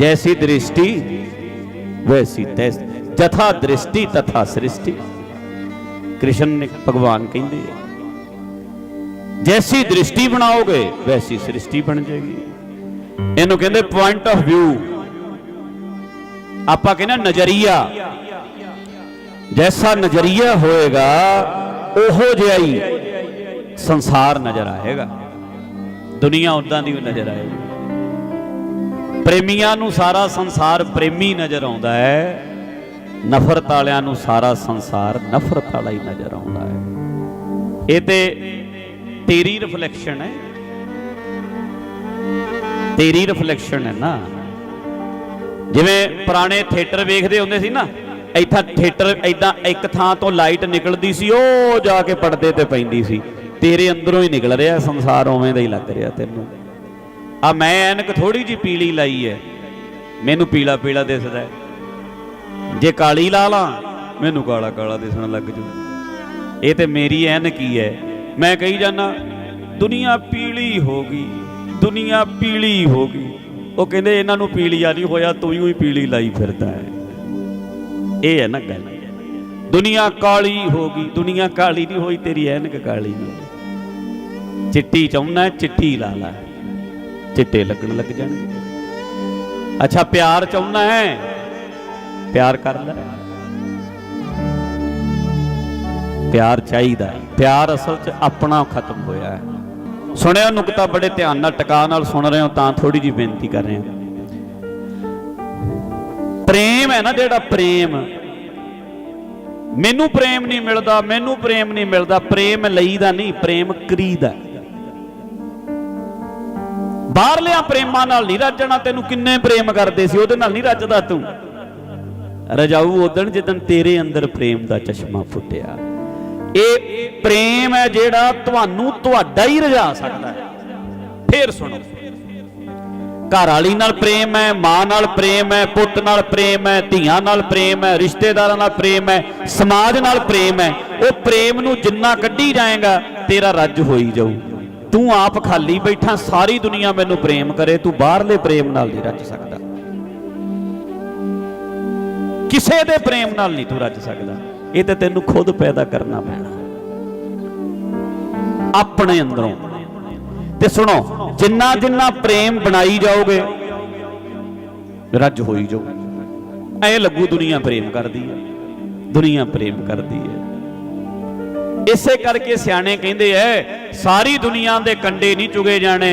ਜੈਸੀ ਦ੍ਰਿਸ਼ਟੀ ਵੈਸੀ ਜਥਾ ਦ੍ਰਿਸ਼ਟੀ ਤਥਾ ਸ੍ਰਿਸ਼ਟੀ ਕ੍ਰਿਸ਼ਨ ਨੇ ਭਗਵਾਨ ਕਹਿੰਦੇ ਆ ਜੈਸੀ ਦ੍ਰਿਸ਼ਟੀ ਬਣਾਓਗੇ ਵੈਸੀ ਸ੍ਰਿਸ਼ਟੀ ਬਣ ਜਾਏਗੀ ਇਹਨੂੰ ਕਹਿੰਦੇ ਪੁਆਇੰਟ ਆਫ ਵਿਊ ਆਪਾਂ ਕਹਿੰਦੇ ਨਜ਼ਰੀਆ ਜੈਸਾ ਨਜ਼ਰੀਆ ਹੋਏਗਾ ਉਹੋ ਜਿਹਾ ਹੀ ਸੰਸਾਰ ਨਜ਼ਰ ਆਏਗਾ ਦੁਨੀਆ ਉਦਾਂ ਦੀ ਵੀ ਨਜ਼ਰ ਆਏਗੀ ਪ੍ਰੇਮੀਆਂ ਨੂੰ ਸਾਰਾ ਸੰਸਾਰ ਪ੍ਰੇਮੀ ਨਜ਼ਰ ਆਉਂਦਾ ਹੈ। ਨਫ਼ਰਤ ਵਾਲਿਆਂ ਨੂੰ ਸਾਰਾ ਸੰਸਾਰ ਨਫ਼ਰਤ ਵਾਲਾ ਹੀ ਨਜ਼ਰ ਆਉਂਦਾ ਹੈ। ਇਹ ਤੇ ਤੇਰੀ ਰਿਫਲੈਕਸ਼ਨ ਹੈ। ਤੇਰੀ ਰਿਫਲੈਕਸ਼ਨ ਹੈ ਨਾ। ਜਿਵੇਂ ਪੁਰਾਣੇ ਥੀਏਟਰ ਵੇਖਦੇ ਹੁੰਦੇ ਸੀ ਨਾ, ਇੱਥਾ ਥੀਏਟਰ ਐਦਾਂ ਇੱਕ ਥਾਂ ਤੋਂ ਲਾਈਟ ਨਿਕਲਦੀ ਸੀ, ਉਹ ਜਾ ਕੇ ਪਰਦੇ ਤੇ ਪੈਂਦੀ ਸੀ। ਤੇਰੇ ਅੰਦਰੋਂ ਹੀ ਨਿਕਲ ਰਿਹਾ, ਸੰਸਾਰ ਉਵੇਂ ਦਾ ਹੀ ਲੱਗ ਰਿਹਾ ਤੈਨੂੰ। ਆ ਮੈਂ ਐਨਕ ਥੋੜੀ ਜੀ ਪੀਲੀ ਲਾਈ ਹੈ ਮੈਨੂੰ ਪੀਲਾ ਪੀਲਾ ਦਿਸਦਾ ਜੇ ਕਾਲੀ ਲਾ ਲਾਂ, ਮੈਨੂੰ ਕਾਲਾ ਕਾਲਾ ਦਿਸਣ ਲੱਗ ਜੂ। ਇਹ ਤੇ ਮੇਰੀ ਐਨਕ ਹੀ ਹੈ ਮੈਂ ਕਹੀ ਜਾਣਾ ਦੁਨੀਆ ਪੀਲੀ ਹੋ ਗਈ, ਦੁਨੀਆ ਪੀਲੀ ਹੋ ਗਈ। ਉਹ ਕਹਿੰਦੇ ਇਹਨਾਂ ਨੂੰ ਪੀਲੀਆ ਨਹੀਂ ਹੋਇਆ, ਤੂੰ ਹੀ ਪੀਲੀ ਲਾਈ ਫਿਰਦਾ ਹੈ ਇਹ ਹੈ ਨਾ ਗੱਲ ਦੁਨੀਆ ਕਾਲੀ ਹੋ ਗਈ, ਦੁਨੀਆ ਕਾਲੀ ਨਹੀਂ ਹੋਈ, ਤੇਰੀ ਐਨਕ ਕਾਲੀ ਨਹੀਂ ਹੋਈ। ਚਿੱਟੀ ਚਾਹੁੰਦਾ ਚਿੱਟੀ ਲਾ ਲੈ। ਚਿੱਟੇ ਲੱਗਣ ਲੱਗ ਜਾਣਗੇ। ਅੱਛਾ, ਪਿਆਰ ਚਾਹੁੰਦਾ ਹੈ? ਪਿਆਰ ਕਰ ਲੈ। ਪਿਆਰ ਚਾਹੀਦਾ ਪਿਆਰ ਅਸਲ 'ਚ ਆਪਣਾ ਖਤਮ ਹੋਇਆ ਹੈ। ਸੁਣਿਓ ਨੁਕਤਾ ਬੜੇ ਧਿਆਨ ਨਾਲ, ਟਿਕਾ ਨਾਲ ਸੁਣ ਰਹੇ ਹੋ, ਤਾਂ ਥੋੜੀ ਜੀ ਬੇਨਤੀ ਕਰ ਰਹੇ ਹਾਂ। ਪ੍ਰੇਮ ਹੈ ਨਾ ਜਿਹੜਾ ਪ੍ਰੇਮ। ਮੈਨੂੰ ਪ੍ਰੇਮ ਨਹੀਂ ਮਿਲਦਾ, ਮੈਨੂੰ ਪ੍ਰੇਮ ਨਹੀਂ ਮਿਲਦਾ। ਪ੍ਰੇਮ ਲਈਦਾ ਨਹੀਂ, ਪ੍ਰੇਮ ਕਰੀਦਾ। ਬਾਹਰਲਿਆਂ ਪ੍ਰੇਮਾਂ ਨਾਲ ਨਹੀਂ ਰੱਜਣਾ, ਤੈਨੂੰ ਕਿੰਨੇ ਪ੍ਰੇਮ ਕਰਦੇ ਸੀ? ਉਹਦੇ ਨਾਲ ਨਹੀਂ ਰੱਜਦਾ ਤੂੰ। ਰਜਾਊ ਉਦਣ ਜਿੱਦਣ ਤੇਰੇ ਅੰਦਰ ਪ੍ਰੇਮ ਦਾ ਚਸ਼ਮਾ ਫੁੱਟਿਆ। ਇਹ ਪ੍ਰੇਮ ਹੈ ਜਿਹੜਾ ਤੁਹਾਨੂੰ, ਤੁਹਾਡਾ ਹੀ ਰਜਾ ਸਕਦਾ ਹੈ। ਫੇਰ ਸੁਣੋ। ਘਰ ਵਾਲੀ ਨਾਲ ਪ੍ਰੇਮ ਹੈ, ਮਾਂ ਨਾਲ ਪ੍ਰੇਮ ਹੈ, ਪੁੱਤ ਨਾਲ ਪ੍ਰੇਮ ਹੈ, ਧੀਆਂ ਨਾਲ ਪ੍ਰੇਮ ਹੈ, ਰਿਸ਼ਤੇਦਾਰਾਂ ਨਾਲ ਪ੍ਰੇਮ ਹੈ, ਸਮਾਜ ਨਾਲ ਪ੍ਰੇਮ ਹੈ। ਉਹ ਪ੍ਰੇਮ ਨੂੰ ਜਿੰਨਾ ਕੱਢੀ ਜਾਏਗਾ, ਤੇਰਾ ਰੱਜ ਹੋਈ ਜਾਊ। ਤੂੰ ਆਪ ਖਾਲੀ ਬੈਠਾ, ਸਾਰੀ ਦੁਨੀਆ ਮੈਨੂੰ ਪ੍ਰੇਮ ਕਰੇ, ਤੂੰ ਬਾਹਰਲੇ ਪ੍ਰੇਮ ਨਾਲ ਨਹੀਂ ਰੱਜ ਸਕਦਾ। ਕਿਸੇ ਦੇ ਪ੍ਰੇਮ ਨਾਲ ਨਹੀਂ ਤੂੰ ਰੱਜ ਸਕਦਾ। ਇਹ ਤਾਂ ਤੈਨੂੰ ਖੁਦ ਪੈਦਾ ਕਰਨਾ ਪੈਣਾ। ਆਪਣੇ ਅੰਦਰੋਂ। ਤੇ ਸੁਣੋ, ਜਿੰਨਾ ਜਿੰਨਾ ਪ੍ਰੇਮ ਬਣਾਈ ਜਾਓਗੇ, ਰੱਜ ਹੋਈ ਜਾਊ ਐ ਲੱਗੂ ਦੁਨੀਆ ਪ੍ਰੇਮ ਕਰਦੀ ਹੈ ਦੁਨੀਆ ਪ੍ਰੇਮ ਕਰਦੀ ਹੈ ਇਸੇ ਕਰਕੇ ਸਿਆਣੇ ਕਹਿੰਦੇ ਐ ਸਾਰੀ ਦੁਨੀਆ ਦੇ ਕੰਡੇ ਨਹੀਂ ਚੁਗੇ ਜਾਣੇ।